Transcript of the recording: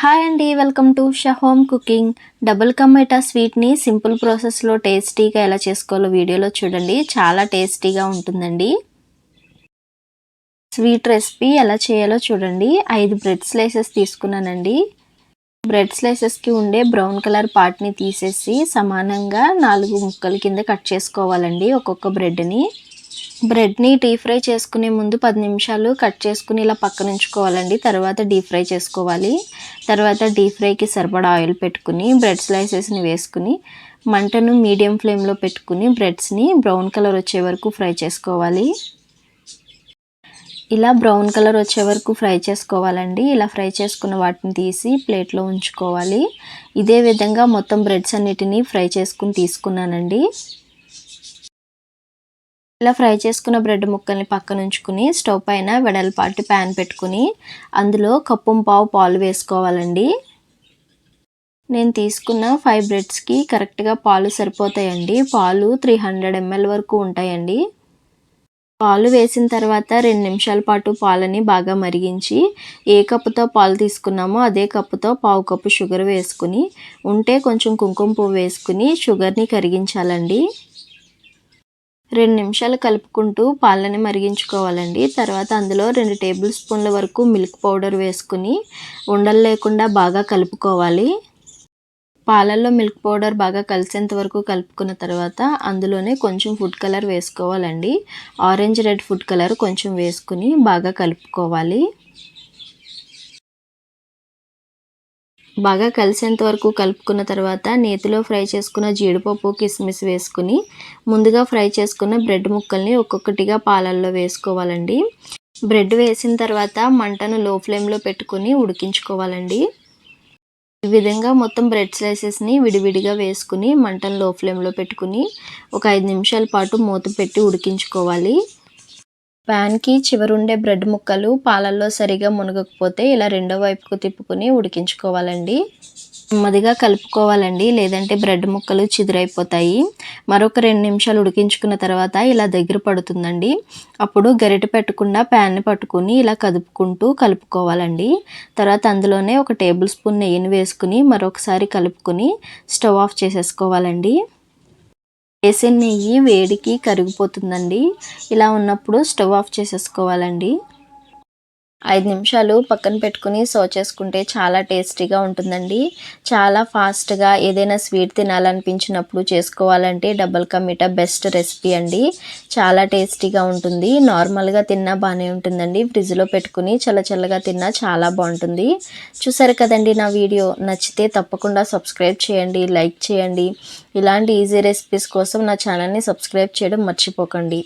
Hi అండి welcome to షహోమ్ home cooking. Double కమ్మేటా స్వీట్ని సింపుల్ ప్రాసెస్లో టేస్టీగా ఎలా చేసుకోవాలో వీడియోలో చూడండి. చాలా టేస్టీగా ఉంటుందండి. స్వీట్ రెసిపీ ఎలా చేయాలో చూడండి. ఐదు బ్రెడ్ స్లైసెస్ తీసుకున్నానండి. బ్రెడ్ స్లైసెస్కి ఉండే బ్రౌన్ కలర్ పార్ట్ని తీసేసి సమానంగా నాలుగు ముక్కల కింద కట్ చేసుకోవాలండి ఒక్కొక్క బ్రెడ్ని. బ్రెడ్ని డీప్ ఫ్రై చేసుకునే ముందు పది నిమిషాలు కట్ చేసుకుని ఇలా పక్కన ఉంచుకోవాలండి. తర్వాత డీప్ ఫ్రై చేసుకోవాలి. తర్వాత డీప్ ఫ్రైకి సరిపడా ఆయిల్ పెట్టుకుని బ్రెడ్ స్లైసెస్ని వేసుకుని మంటను మీడియం ఫ్లేమ్లో పెట్టుకుని బ్రెడ్స్ని బ్రౌన్ కలర్ వచ్చే వరకు ఫ్రై చేసుకోవాలి. ఇలా బ్రౌన్ కలర్ వచ్చే వరకు ఫ్రై చేసుకోవాలండి. ఇలా ఫ్రై చేసుకున్న వాటిని తీసి ప్లేట్లో ఉంచుకోవాలి. ఇదే విధంగా మొత్తం బ్రెడ్స్ అన్నిటినీ ఫ్రై చేసుకుని తీసుకున్నానండి. ఇలా ఫ్రై చేసుకున్న బ్రెడ్ ముక్కల్ని పక్కన ఉంచుకుని స్టవ్ పైన వెడల్పాటి ప్యాన్ పెట్టుకుని అందులో కప్పు పావు పాలు వేసుకోవాలండి. నేను తీసుకున్న ఫైవ్ బ్రెడ్స్కి కరెక్ట్గా పాలు సరిపోతాయండి. పాలు త్రీ హండ్రెడ్ ఎంఎల్ వరకు ఉంటాయండి. పాలు వేసిన తర్వాత రెండు నిమిషాల పాటు పాలని బాగా మరిగించి ఏ కప్పుతో పాలు తీసుకున్నామో అదే కప్పుతో పావు కప్పు షుగర్ వేసుకుని ఉంటే కొంచెం కుంకుమ పువ్వు వేసుకుని షుగర్ని కరిగించాలండి. రెండు నిమిషాలు కలుపుకుంటూ పాలని మరిగించుకోవాలండి. తర్వాత అందులో రెండు టేబుల్ స్పూన్ల వరకు మిల్క్ పౌడర్ వేసుకుని ఉండలు లేకుండా బాగా కలుపుకోవాలి. పాలల్లో మిల్క్ పౌడర్ బాగా కలిసేంత వరకు కలుపుకున్న తర్వాత అందులోనే కొంచెం ఫుడ్ కలర్ వేసుకోవాలండి. ఆరెంజ్ రెడ్ ఫుడ్ కలర్ కొంచెం వేసుకుని బాగా కలుపుకోవాలి. బాగా కలిసేంత వరకు కలుపుకున్న తర్వాత నేతిలో ఫ్రై చేసుకున్న జీడిపప్పు కిస్మిస్ వేసుకుని ముందుగా ఫ్రై చేసుకున్న బ్రెడ్ ముక్కల్ని ఒక్కొక్కటిగా పాలల్లో వేసుకోవాలండి. బ్రెడ్ వేసిన తర్వాత మంటను లో ఫ్లేమ్లో పెట్టుకుని ఉడికించుకోవాలండి. ఈ విధంగా మొత్తం బ్రెడ్ స్లైసెస్ని విడివిడిగా వేసుకుని మంటను లో ఫ్లేమ్లో పెట్టుకుని ఒక ఐదు నిమిషాల పాటు మూత పెట్టి ఉడికించుకోవాలి. ప్యాన్కి చివరుండే బ్రెడ్ ముక్కలు పాలల్లో సరిగా మునగకపోతే ఇలా రెండో వైపుకు తిప్పుకుని ఉడికించుకోవాలండి. నెమ్మదిగా కలుపుకోవాలండి. లేదంటే బ్రెడ్ ముక్కలు చిదురైపోతాయి. మరొక రెండు నిమిషాలు ఉడికించుకున్న తర్వాత ఇలా దగ్గర పడుతుందండి. అప్పుడు గరిటె పెట్టకుండా ప్యాన్ని పట్టుకుని ఇలా కదుపుకుంటూ కలుపుకోవాలండి. తర్వాత అందులోనే ఒక టేబుల్ స్పూన్ నెయ్యిని వేసుకుని మరొకసారి కలుపుకొని స్టవ్ ఆఫ్ చేసేసుకోవాలండి. వేసిన నెయ్యి వేడికి కరిగిపోతుందండి. ఇలా ఉన్నప్పుడు స్టవ్ ఆఫ్ చేసేసుకోవాలండి. ఐదు నిమిషాలు పక్కన పెట్టుకుని సర్వ్ చేసుకుంటే చాలా టేస్టీగా ఉంటుందండి. చాలా ఫాస్ట్గా ఏదైనా స్వీట్ తినాలనిపించినప్పుడు చేసుకోవాలంటే డబల్ కమిటా బెస్ట్ రెసిపీ అండి. చాలా టేస్టీగా ఉంటుంది. నార్మల్గా తిన్నా బాగానే ఉంటుందండి. ఫ్రిడ్జ్లో పెట్టుకుని చల్ల చల్లగా తిన్నా చాలా బాగుంటుంది. చూసారు కదండి నా వీడియో? నచ్చితే తప్పకుండా సబ్స్క్రైబ్ చేయండి లైక్ చేయండి. ఇలాంటి ఈజీ రెసిపీస్ కోసం నా ఛానల్ని సబ్స్క్రైబ్ చేయడం మర్చిపోకండి.